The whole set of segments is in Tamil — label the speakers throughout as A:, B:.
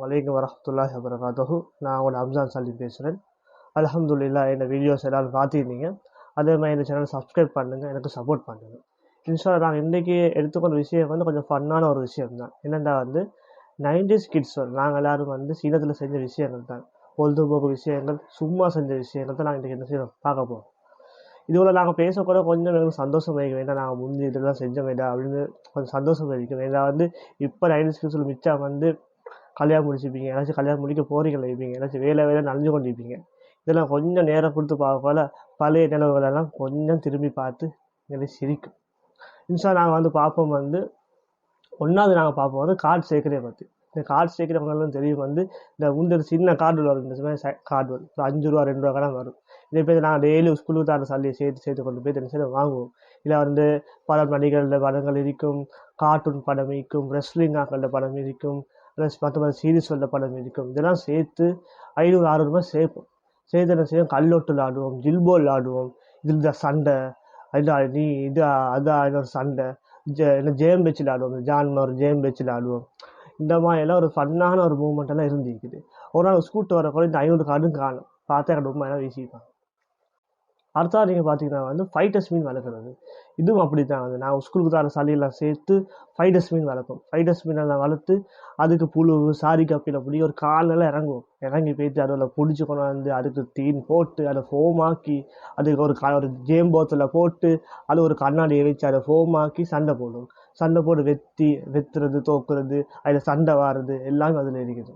A: வலைக்கம் வரமத்துல்லா வபரகாத்தஹு நான் உங்களோட அம்சான் சலீம் பேசுகிறேன் அலமதுல்லா இந்த வீடியோஸ் எல்லாரும் பார்த்துருந்தீங்க அதே மாதிரி இந்த சேனல் சப்ஸ்கிரைப் பண்ணுங்கள் எனக்கு சப்போர்ட் பண்ணுங்கள் இன்ஷா நாங்கள் இன்றைக்கி எடுத்துக்கொண்ட விஷயம் வந்து கொஞ்சம் ஃபன்னான ஒரு விஷயம் தான் என்னென்னா வந்து நைன்டிஸ் கிட்ஸ் நாங்கள் எல்லாரும் வந்து சீனத்தில் செஞ்ச விஷயங்கள் தான். பொழுதுபோக்கு விஷயங்கள் சும்மா செஞ்ச விஷயங்கள் தான் நாங்கள் இன்றைக்கி என்ன செய்யணும் பார்க்க போகிறோம் இதுபோல் நாங்கள் பேசக்கூட கொஞ்சம் எனக்கு சந்தோஷம் வைக்க வேண்டாம். நாங்கள் முந்தி இதெல்லாம் செஞ்ச வேண்டாம் அப்படின்னு கொஞ்சம் சந்தோஷம் வைக்க வேண்டாம். வந்து இப்போ நைன்டிஸ் கிட்ஸில் மிச்சம் வந்து கல்யாணம் முடிச்சுப்பீங்க. ஏதாச்சும் கல்யாணம் முடிக்க போறீங்களா இருப்பீங்க ஏதாச்சும் வேலை வேலை நனைஞ்சு கொண்டு இருப்பீங்க இதெல்லாம் கொஞ்சம் நேரம் கொடுத்து பார்க்க போல பழைய நிலவுகளெல்லாம் கொஞ்சம் திரும்பி பார்த்து எனக்கு சிரிக்கும். இன்ஷா நாங்கள் வந்து பார்ப்போம் வந்து ஒன்றாவது நாங்கள் பார்ப்போம் வந்து கார்டு சேர்க்கிறே பற்றி இந்த கார்டு சேர்க்கிறவங்களும் தெரியும் வந்து இந்த முந்திர சின்ன கார்டு வரும் இந்த மாதிரி கார்டு வரும். அஞ்சு ரூபா ரெண்டு ரூபா கடன் வரும். இதே போய் நாங்கள் டெய்லி ஸ்கூலுக்கு தான் சல்லியை சேர்த்து சேர்த்து கொண்டு போய் என்ன வாங்குவோம். இதில் வந்து பல நடிகர்கள படங்கள் இருக்கும் கார்ட்டூன் படம் இருக்கும் ரெஸ்லிங் ஆக்கள படம் இருக்கும் ப்ளஸ் மற்ற மற்ற சீரீஸ் வந்த படம் இருக்கும். இதெல்லாம் சேர்த்து ஐநூறு ஆறு ரூபாய் சேர்ப்போம். சேர்த்து என்ன செய்வோம்? கல்லொட்டில் ஆடுவோம் ஜில்போல் ஆடுவோம். இதில் இந்த சண்டை இது நீ இது அதான் இன்னொரு சண்டை. ஜே என்ன ஜேம் பேச்சில் ஆடுவோம். ஜான்மர் ஜேம் பேச்சில் ஆடுவோம். இந்த மாதிரி எல்லாம் ஒரு ஃபன்னான ஒரு மூமெண்ட் எல்லாம் இருந்துருக்குது. ஒரு நாள் ஸ்கூட்டு வர கூட இந்த ஐநூறு கார்டும் காணும். பார்த்தா எனக்கு ரொம்ப எல்லாம் வீசிப்பாங்க. அடுத்தது நீங்கள் பார்த்தீங்கன்னா வந்து ஃபைவ் மீன் வளர்க்குறது. இதுவும் அப்படி தான் வந்து நான் ஸ்கூலுக்கு தர சளியெல்லாம் சேர்த்து ஃபைவ் மீன் வளர்ப்போம். ஃபைட்டர்ஸ் மீனெல்லாம் வளர்த்து அதுக்கு புழு சாரி கப்பியில் பிடி ஒரு காலெல்லாம் இறங்குவோம். இறங்கி போயிட்டு அதில் பிடிச்சி கொண்டாந்து அதுக்கு தீன் போட்டு அதை ஃபோமாக்கி அதுக்கு ஒரு க ஒரு ஜேம் போத்தில் போட்டு அது ஒரு கண்ணாடியை வச்சு அதை ஃபோமாக்கி சண்டை போடுவோம். சண்டை போட்டு வெத்தி வெத்துறது தோக்குறது அதில் சண்டை வாரது எல்லாமே அதில் இருக்குது.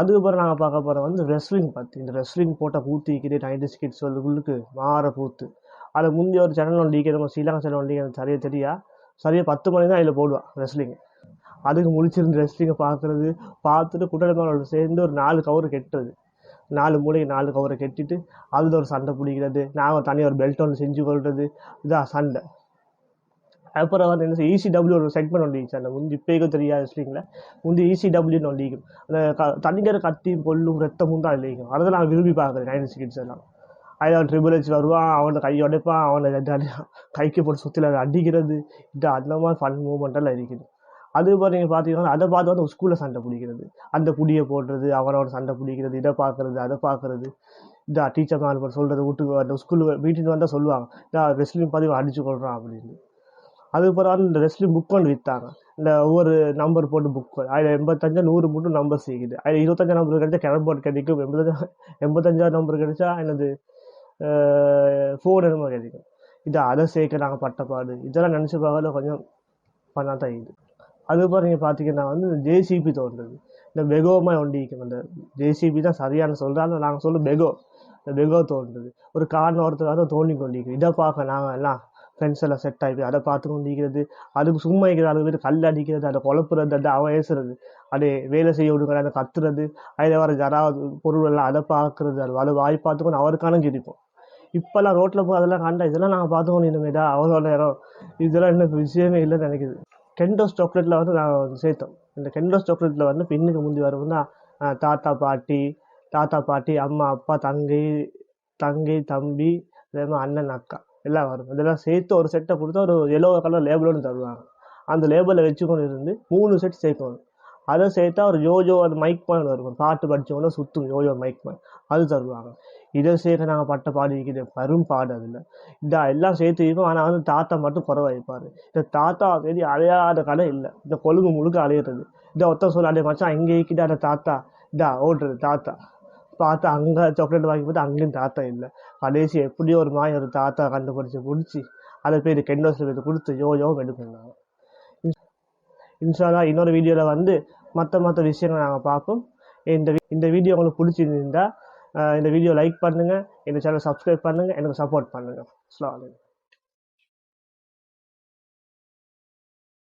A: அதுக்கப்புறம் நாங்கள் பார்க்க போகிறோம் வந்து ரெஸ்லிங் பற்றி இந்த ரெஸ்லிங் போட்டால் பூத்து இருக்குது நைன்டி கிட்ஸ் உள்ளுக்கு மாற பூத்து. அதில் முந்தைய ஒரு சேனல் ஒன்று நம்ம ஸ்ரீலங்கா சேனல் ஒன்று சரியாக தெரியா? சரியாக பத்து மணி தான் அதில் போடுவான் ரெஸ்லிங் அதுக்கு முடிச்சிருந்து ரெஸ்லிங்கை பார்க்குறது பார்த்துட்டு குட்டடங்களோட சேர்ந்து ஒரு நாலு கவரு கெட்டுறது. நாலு மூளைக்கு நாலு கவரை கெட்டிட்டு அதில் ஒரு சண்டை பிடிக்கிறது நாங்கள் தனியாக ஒரு பெல்ட் ஒன்று செஞ்சு கொள்வது இதான் சண்டை. அப்புறம் வந்து என்ன இசிடபிள்யூ ஒரு செக்மெண்ட் ஒன்று அந்த முந்தி இப்போக்கும் தெரியாது ரெஸ்லிங்கில் முந்தி இசிடபிள்யூன்னு ஒன்று இருக்கும் அந்த க தனிக்கிற கத்தியும் பொல்லும் ரத்தமும் தான் அதில் இருக்கும். அதை நான் விரும்பி பார்க்குறேன் நைன்டி கிட்ஸ் எல்லாம் அதில் அவன் ட்ரிபிள் ஹெச் வருவான் அவனை கை உடைப்பான் அவனை கைக்கு போட்டு சுற்றில அடிக்கிறது. இது அந்த மாதிரி ஃபன் மூமெண்ட்டெல்லாம் இருக்குது. அதுக்கப்புறம் நீங்கள் பார்த்தீங்கன்னா அதை பார்த்து வந்து ஸ்கூலில் சண்டை பிடிக்கிறது. அந்த புடியை போடுறது அவனோட சண்டை பிடிக்கிறது இதை பார்க்குறது அதை பார்க்குறது. இதா டீச்சர் மேலே சொல்கிறது வீட்டுக்கு அந்த ஸ்கூலுக்கு வீட்டுக்கு வந்தால் சொல்லுவாங்க இதா ரெஸ்லிங் பார்த்து அடிச்சு கொள்கிறான் அப்படின்னு. அதுக்கப்புறம் இந்த ரெஸ்லிங் புக் ஒன்று விற்றாங்க இந்த ஒவ்வொரு நம்பர் போட்டு புக் அதில் எண்பத்தஞ்சா நூறு மட்டும் நம்பர் சேர்க்குது அதில் இருபத்தஞ்சா நம்பர் கிடைச்சா கிளம்ப போர்டு கிடைக்கும். எண்பத்தஞ்சா எண்பத்தஞ்சாவது நம்பர் கிடைச்சா எனது ஃபோன் என்னமோ கிடைக்கும். இது அதை சேர்க்க நாங்கள் பட்டப்பாடு. இதெல்லாம் நினச்சி பார்க்கல கொஞ்சம் பண்ணா தான் இது அதுக்கப்புறம் நீங்கள் பார்த்தீங்கன்னா வந்து ஜேசிபி தோன்றது. இந்த பெகோமா ஒண்டிக்கும் அந்த ஜேசிபி தான் சரியான சொல்கிறாங்க நாங்கள் சொல்ல பெகோ இந்த பெகோ தோன்றது. ஒரு காரணம் ஒருத்தர் தோண்டி கொண்டிருக்கோம் இதை பார்க்க நாங்கள் எல்லாம் ஃப்ரெண்ட்ஸ் எல்லாம் செட் ஆகி அதை பார்த்து கொண்டிருக்கிறது அதுக்கு சும்மா இருக்கிறது அது பேர் கல் அடிக்கிறது அதை குழப்புறது அதை அவன் ஏசுறது அது வேலை செய்ய விடுங்க அதை கத்துறது அதில் வர யாராவது பொருள் எல்லாம் அதை பார்க்குறது அது அதை வாய் பார்த்துக்கொண்டு அவருக்கான கிடைக்கும் இப்போல்லாம் ரோட்டில் போய் அதெல்லாம் கண்டா இதெல்லாம் நாங்கள் பார்த்துக்கணும் இனிமேடா அவரோட நேரம் இதெல்லாம் என்ன விஷயமே இல்லைன்னு நினைக்குது. கெண்டோஸ் சாக்லேட்டில் வந்து நாங்கள் சேர்த்தோம். இந்த கெண்டோஸ் சாக்லேட்டில் வந்து பின்னுக்கு முந்தி வரும்னா தாத்தா பாட்டி தாத்தா பாட்டி அம்மா அப்பா தங்கை தங்கை தம்பி அதே மாதிரி அண்ணன் அக்கா. எல்லாம் வரும். இதெல்லாம் சேர்த்து ஒரு செட்டை கொடுத்தா ஒரு எல்லோ கலர் லேபிள் தருவாங்க. அந்த லேபிளில் வச்சுக்கொண்டு இருந்து மூணு செட் சேர்க்கணும். அதை சேர்த்தா ஒரு யோஜோ அந்த மைக் பாயிண்ட் இருக்கும் பாட்டு படித்தவொன்னே சுற்றும் யோஜோ மைக் பாயிண்ட் அது தருவாங்க. இதை சேர்த்து நாங்கள் பட்ட பாடி இருக்குது வரும் பாடு அதில். இந்த எல்லாம் சேர்த்து வைப்போம். ஆனால் வந்து தாத்தா மட்டும் குறவாய்ப்பார் இந்த தாத்தா தேடி அழையாத கடை இல்லை. இந்த கொழுங்கு முழுக்க அலையிறது. இந்த ஒத்த சொல்ல அடைய மச்சான் இங்கே இருக்கிட்ட அந்த தாத்தா. இதா ஓடுறது தாத்தா. பார்த்து அங்கே சாக்லேட் வாங்கி பார்த்து அங்கேயும் தாத்தா இல்லை. கடைசி எப்படியோ ஒரு மாதிரி ஒரு தாத்தா கண்டுபிடிச்சி பிடிச்சி அதை போய் கெண்டோஸில் போய் கொடுத்து யோ யோ எடுக்கணும். இன்ஷாலா இன்னொரு வீடியோவில் வந்து மற்ற மற்ற விஷயங்களை நாங்கள் பார்ப்போம். இந்த இந்த வீடியோ உங்களுக்கு பிடிச்சிருந்தா இந்த வீடியோ லைக் பண்ணுங்கள் இந்த சேனல் சப்ஸ்கிரைப் பண்ணுங்கள் எனக்கு சப்போர்ட் பண்ணுங்கள் அஸ்லாம்